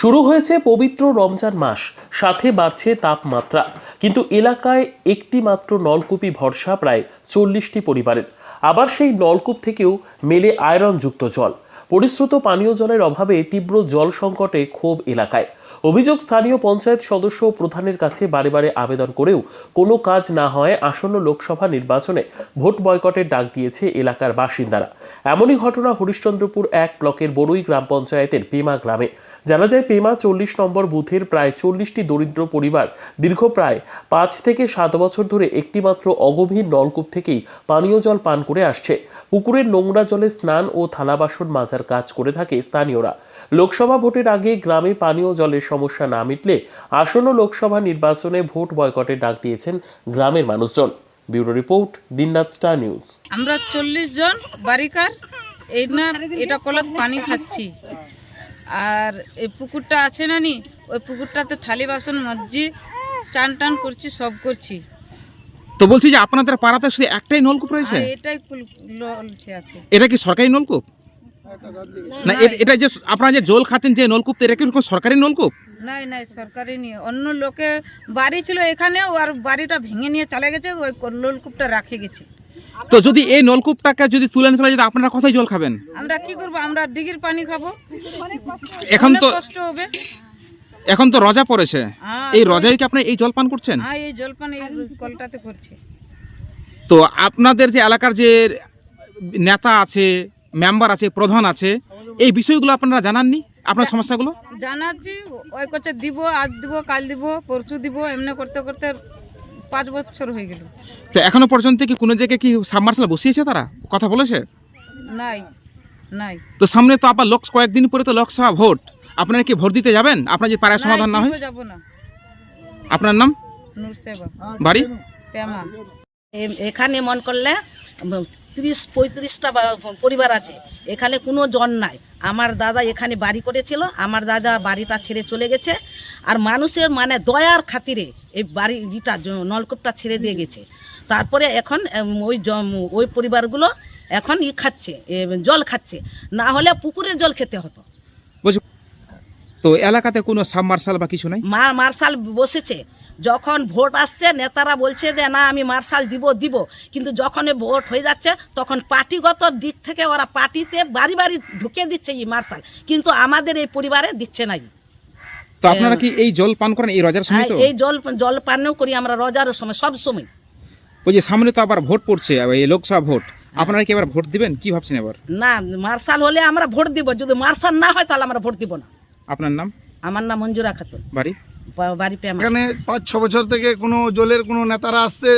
শুরু হয়েছে পবিত্র রমজান মাস, সাথে বাড়ছে তাপমাত্রা। কিন্তু এলাকায় একটি মাত্র নলকূপই ভরসা প্রায় চল্লিশটি পরিবারের। আবার সেই নলকূপ থেকেও মেলে আয়রনযুক্ত জল। পরিশ্রুত পানীয় জলের অভাবে তীব্র জল সংকটে ক্ষোভ এলাকায়। অভিযোগ স্থানীয় পঞ্চায়েত সদস্য প্রধানের কাছে বারে বারে আবেদন করেও কোনো কাজ না হয় আসন্ন লোকসভা নির্বাচনে ভোট বয়কটের ডাক দিয়েছে এলাকার বাসিন্দারা। এমনই ঘটনা হরিশ্চন্দ্রপুর এক ব্লকের বড়ুই গ্রাম পঞ্চায়েতের পেমা গ্রামে। জানা যায়, পেমা চল্লিশ নম্বর বুথের প্রায় চল্লিশটি দরিদ্র পরিবার দীর্ঘ প্রায় পাঁচ থেকে সাত বছর ধরে একটিমাত্র অগভীর নলকূপ থেকেই পানীয় জল পান করে আসছে। পুকুরের নোংরা জলে স্নান ও থালা বাসন মাজার কাজ করে থাকে স্থানীয়রা। লোকসভা ভোটের আগে গ্রামে পানীয় জলের সমস্যা না মিটলে আসন্ন লোকসভা নির্বাচনে ভোট বয়কটের ডাক দিয়েছেন গ্রামের মানুষজন। Bureau report Dinanath Star News. আমরা চল্লিশ জন বারিকার এই না এটা কলত পানি খাচ্ছি। আর এই পুকুরটা আছে না নি ওই পুকুরটাতে থালি বাসন মাজছি চান টান করছি সব করছি। তো বলছি যে আপনাদের পাড়াতে শুধু একটাই নলকূপ রয়েছে? এটাই আছে। এটা কি সরকারি নলকূপ? না এটা যে আপনারা যে জল খাচ্ছেন যে নলকূপ এটা কি কোনো সরকারি নলকূপ? নাই নাই সরকারি নিয়ে অন্য লোকে বাড়ি ছিল এখানেও আর বাড়িটা ভেঙে নিয়ে চলে গেছে ওই নলকূপটা রাখে গেছে। তো যদি এই নলকূপটাকে যদি তুলে নিতে যদি আপনারা কোথায় জল খাবেন? আমরা কি করব? আমরা ডিগির পানি খাব। এখন তো কষ্ট হবে। এখন তো রজা পড়েছে। হ্যাঁ, এই রজায় কি আপনারা এই জল পান করছেন? হ্যাঁ এই জলপান এই কলটাতে করছে। তো আপনাদের যে এলাকার যে নেতা আছে মেম্বার আছে প্রধান আছে এই বিষয়গুলো আপনারা জানাননি? আপনার সমস্যাগুলো? জানাচ্ছি ওই করছে দিব আজ দিব কাল দিব পরশু দিব এমনি করতে করতে পাঁচ বছর হয়ে গেল। তো এখনও পর্যন্ত কি কোনো জায়গায় কি সাবমার্শাল বসিয়েছে তারা? কথা বলেছে? নাই নাই। তো সামনে তো আবার লোক কয়েকদিন পরে তো লোকসভা ভোট। আপনারা কি ভোট দিতে যাবেন? আপনার যে পাড়ায় সমাধান না হয়? যাব না। আপনার নাম? নূর সেবা। বাড়ি? পেমা। এখানে মন করলে তিরিশ পঁয়ত্রিশটা পরিবার আছে, এখানে কোনো জন নাই। আমার দাদা এখানে বাড়ি করেছিল, আমার দাদা বাড়িটা ছেড়ে চলে গেছে, আর মানুষের মানে দয়ার খাতিরে এই বাড়িটা নলকূপটা ছেড়ে দিয়ে গেছে। তারপরে এখন ওই ওই পরিবারগুলো এখন ই খাচ্ছে জল খাচ্ছে। না হলে পুকুরের জল খেতে হতো। তো এলাকাতে কোনো সাবমার্শাল বা কিছু নাই? মা মার্শাল বসেছে। যখন ভোট আসছে নেতারা বলছে যে না আমি মার্শাল দিব দিব। কিন্তু যখন ভোট হয়ে যাচ্ছে তখন পার্টিগত দিক থেকে ওরা পার্টিতে বাড়ি বাড়ি ঢুকে দিচ্ছে এই মার্শাল। কিন্তু আমাদের এই পরিবারে দিচ্ছে না তো আপনারা কি এই জল পান করেন? এই রজার সময় তো? এই জল জল পানও করি আমরা রোজার সময় সব সময়। ওই যে সামনে তো আবার ভোট পড়ছে এই লোকসভা ভোট। আপনারা কি এবার ভোট দিবেন? কি ভাবছেন এবার? না মার্শাল হলে আমরা ভোট দিব। যদি মার্শাল না হয় তাহলে আমরা ভোট দিব না। আপনার নাম? আমার নাম মঞ্জুরা খাতুন। বাড়ি? বাড়ি পেমা এখানে পাঁচ ছ বছর থেকে কোনো জলের কোনো নেতারা আসছে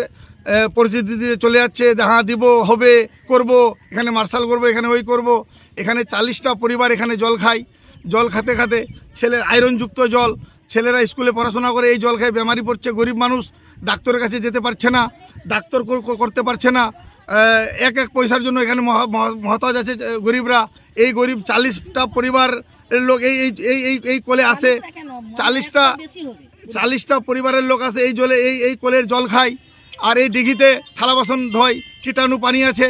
পরিস্থিতি দিয়ে চলে যাচ্ছে হ্যাঁ দিব হবে করব এখানে মার্শাল করব এখানে ওই করব। এখানে চাল্লিশটা পরিবার এখানে জল খায়। জল খেতে খাতে ছেলের আয়রনযুক্ত জল ছেলেরা স্কুলে পড়াশোনা করে এই জল খায় বেমারি পড়ছে গরিব মানুষ ডাক্তারের কাছে যেতে পারছে না ডাক্তার কর- কর- করতে পারছে না। এক এক পয়সার জন্য এখানে মহা- মহা- মহতাজ আছে গরিবরা। এই গরিব চাল্লিশটা পরিবার লোক এই এই এই এই এই কোলে আসে চাল্লিশটা চাল্লিশটা পরিবারের লোক আছে এই জলে এই এই কলের জল খায়। আর এই দিঘিতে থালা বাসন ধোয় কীটাণু পানি আছে।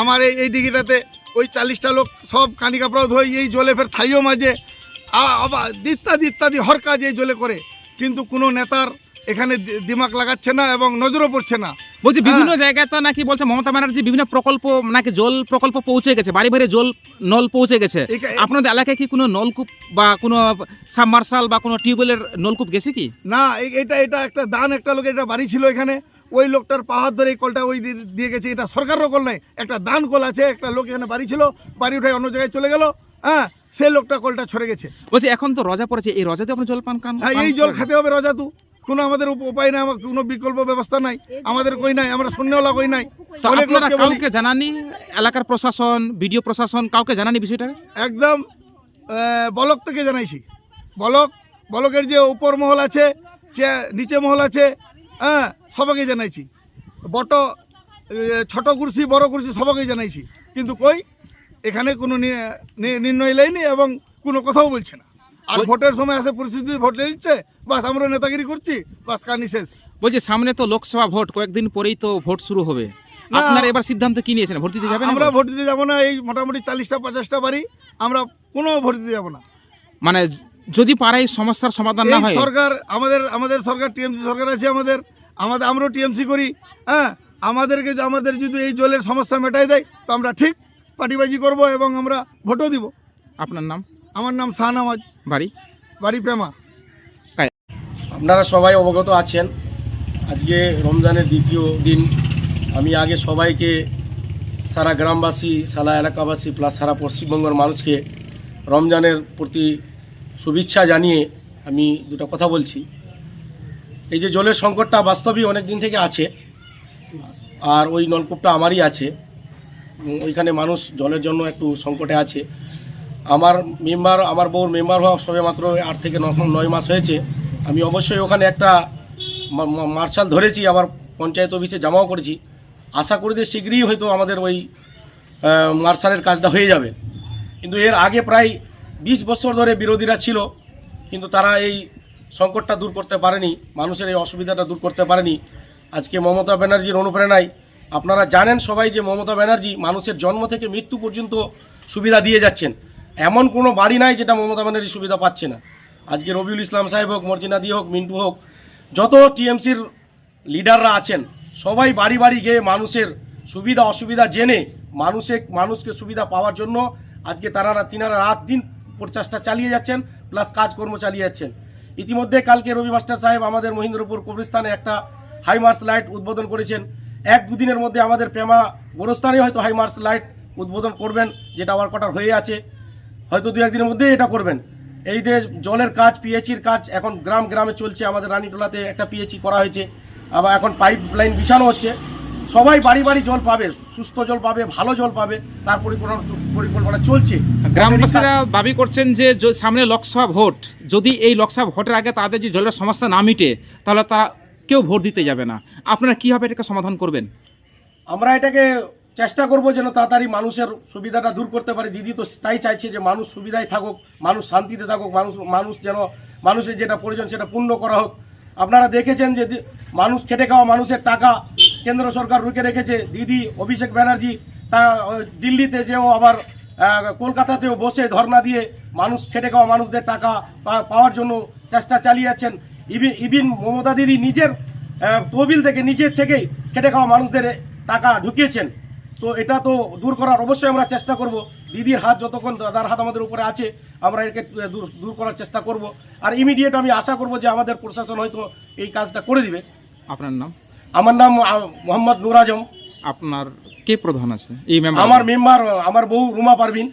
আমার এই এই দিঘিটাতে ওই চাল্লিশটা লোক সব কানি কাপড়াও ধোয় এই জলে ফের থাইও মাঝে ইত্যাদি ইত্যাদি হর কাজ এই জলে করে। কিন্তু কোনো নেতার এখানে দিমাগ লাগাচ্ছে না এবং নজরও পড়ছে না। বলছি বিভিন্ন জায়গায় তো নাকি বলছে মমতা ব্যানার্জি বিভিন্ন প্রকল্প নাকি জল প্রকল্প পৌঁছে গেছে বাড়ি বাড়ি জল নল পৌঁছে গেছে। আপনাদের এলাকায় কি কোনো নলকূপ বা কোনো সাবমার্শাল বা কোনো টিউবওয়েলের নলকূপ গেছে কি? না এটা এটা একটা দান একটা লোক এটা বাড়ি ছিল এখানে। ওই লোকটার পাহাড় ধরে এই কলটা ওই দিয়ে গেছে এটা সরকারের কল নাই একটা দান কল আছে একটা লোক এখানে বাড়ি ছিল বাড়ি উঠে অন্য জায়গায় চলে গেল হ্যাঁ সে লোকটা কলটা ছড়ে গেছে। বলছি এখন তো রজা পড়েছে এই রজাতে আপনার জল পান কান হ্যাঁ এই জল খেতে হবে রজাতু কোনো আমাদের উপ- উপায় নাই আমার কোনো বিকল্প ব্যবস্থা নাই আমাদের কই নাই আমরা শূন্যওয়ালা কই নাই। কাউকে জানানি এলাকার প্রশাসন বিডিও প্রশাসন কাউকে জানানি বিষয়টা? একদম বলক থেকে জানাইছি। বলক বলকের যে উপর মহল আছে সে নিচে মহল আছে হ্যাঁ সবাইকে জানাইছি। বট ছোট কুর্সি বড় কুর্সি সবাইকে জানাইছি। কিন্তু কই এখানে কোনো নির্ণয় লেয়নি এবং কোনো কথাও বলছে না। আর ভোটের সময় আসে পরিস্থিতি ভোট দিচ্ছে। বাস আমরা নেতাগিরি করছি। বাস কানি শেষ। বলছি সামনে তো লোকসভা ভোট কয়েকদিন পরেই তো ভোট শুরু হবে। আপনারা এবার সিদ্ধান্ত কি নিয়েছেন? ভোট দিতে যাবেন আমরা ভোট দিতে যাব না এই মোটামুটি চাল্লিশটা পঞ্চাশটা বাড়ি। আমরা কোনো ভোট দিতে যাব না। মানে যদি পারে সমস্যার সমাধান না হয়? সরকার আমাদের আমাদের সরকার টিএমসি সরকার আছে আমাদের। আমাদের আমরাও টিএমসি করি হ্যাঁ? আমাদেরকে যে- আমাদের যদি এই জলের সমস্যা মেটাই দেয় তো আমরা ঠিক পার্টিবাজি করব এবং আমরা ভোটও দিব। আপনার নাম? আমার নাম শাহনামাজ। বাড়ি? বাড়ি প্রেমা। আপনারা সবাই অবগত আছেন আজকে রমজানের দ্বিতীয় দিন। আমি আগে সবাইকে সারা গ্রামবাসী সারা এলাকাবাসী প্লাস সারা পশ্চিমবঙ্গের মানুষকে রমজানের প্রতি শুভেচ্ছা জানিয়ে আমি দুটো কথা বলছি। এই যে জলের সংকটটা বাস্তবেই অনেক দিন থেকে আছে আর ওই নলকূপটা আমারই আছে। ওইখানে মানুষ জলের জন্য একটু সংকটে আছে। আমার মেম্বার, আমার বউর মেম্বার হওয়া সবে মাত্র আট থেকে নয় মাস হয়েছে। আমি অবশ্যই ওখানে একটা মার্শাল ধরেছি আবার পঞ্চায়েত অফিসে জমাও করেছি। আশা করি যে শীঘ্রই হয়তো আমাদের ওই মার্শালের কাজটা হয়ে যাবে। কিন্তু এর আগে প্রায় বিশ বছর ধরে বিরোধীরা ছিল, কিন্তু তারা এই সংকটটা দূর করতে পারেনি, মানুষের এই অসুবিধাটা দূর করতে পারেনি। আজকে মমতা ব্যানার্জির অনুপ্রেরণায় আপনারা জানেন সবাই যে মমতা ব্যানার্জি মানুষের জন্ম থেকে মৃত্যু পর্যন্ত সুবিধা দিয়ে যাচ্ছেন। এমন কোনো বাড়ি নাই যেটা মমতা ব্যানার্জি সুবিধা পাচ্ছে না। আজকে রবিউল ইসলাম সাহেব হোক মর্জিনাদি হোক, মিন্টু হোক, যত টিএমসির লিডাররা আছেন, সবাই বাড়ি বাড়ি গিয়ে মানুষের সুবিধা অসুবিধা জেনে মানুষে, মানুষকে সুবিধা পাওয়ার জন্য আজকে তারা, তিনারা রাত দিন প্রচেষ্টা চালিয়ে যাচ্ছেন, প্লাস কাজকর্ম চালিয়ে যাচ্ছেন। ইতিমধ্যে কালকে রবি মাস্টার সাহেব আমাদের মহিন্দ্রপুর কবরস্থানে একটা হাই মার্স লাইট উদ্বোধন করেছেন। এক দুদিনের মধ্যে আমাদের প্রেমা গোরস্থানে হয়তো হাই মার্স লাইট উদ্বোধন করবেন, যেটা ওয়ার্ক অর্ডার হয়ে আছে। হয়তো দু একদিনের মধ্যেই এটা করবেন। এই যে জলের কাজ পিএইচির কাজ এখন গ্রাম গ্রামে চলছে আমাদের রানীটোলাতে একটা পিএইচি করা হয়েছে আবার এখন পাইপ লাইন বিছানো হচ্ছে। সবাই বাড়ি বাড়ি জল পাবে সুস্থ জল পাবে ভালো জল পাবে তার পরিকল্পনা পরিকল্পনা চলছে। গ্রামবাসীরা দাবি করছেন যে সামনে লোকসভা ভোট। যদি এই লোকসভা ভোটের আগে তাদের যে জলের সমস্যা না মিটে তাহলে তারা কেউ ভোট দিতে যাবে না। আপনারা কীভাবে এটাকে সমাধান করবেন? আমরা এটাকে চেষ্টা করব যেন তাড়াতাড়ি মানুষের সুবিধাটা দূর করতে পারি। দিদি তো তাই চাইছে যে মানুষ সুবিধায় থাকুক, মানুষ শান্তিতে থাকুক, মানুষ মানুষ যেন মানুষের যেটা প্রয়োজন সেটা পূর্ণ করা হোক। আপনারা দেখেছেন যে মানুষ খেটে খাওয়া মানুষের টাকা কেন্দ্র সরকার রুখে রেখেছে। দিদি অভিষেক ব্যানার্জি তা দিল্লিতে যেও আবার কলকাতাতেও বসে ধর্না দিয়ে মানুষ খেটে খাওয়া মানুষদের টাকা পাওয়ার জন্য চেষ্টা চালিয়ে যাচ্ছেন। ইভি, ইভিন মমতা দিদি নিজের তহবিল থেকে, নিজের থেকেই খেটে খাওয়া মানুষদের টাকা ঢুকিয়েছেন। তো এটা তো দূর করার অবশ্যই আমরা চেষ্টা করব। দিদির হাত যতক্ষণ দাদার হাত আমাদের উপরে আছে আমরা একে দূর দূর করার চেষ্টা করব। আর ইমিডিয়েট আমি আশা করব যে আমাদের প্রশাসন হয়তো এই কাজটা করে দিবে। আপনার নাম? আমার নাম মোহাম্মদ নুর আজম। আপনার কে প্রধান আছে? এই আমার মেম্বার আমার বউ রুমা পারভিন।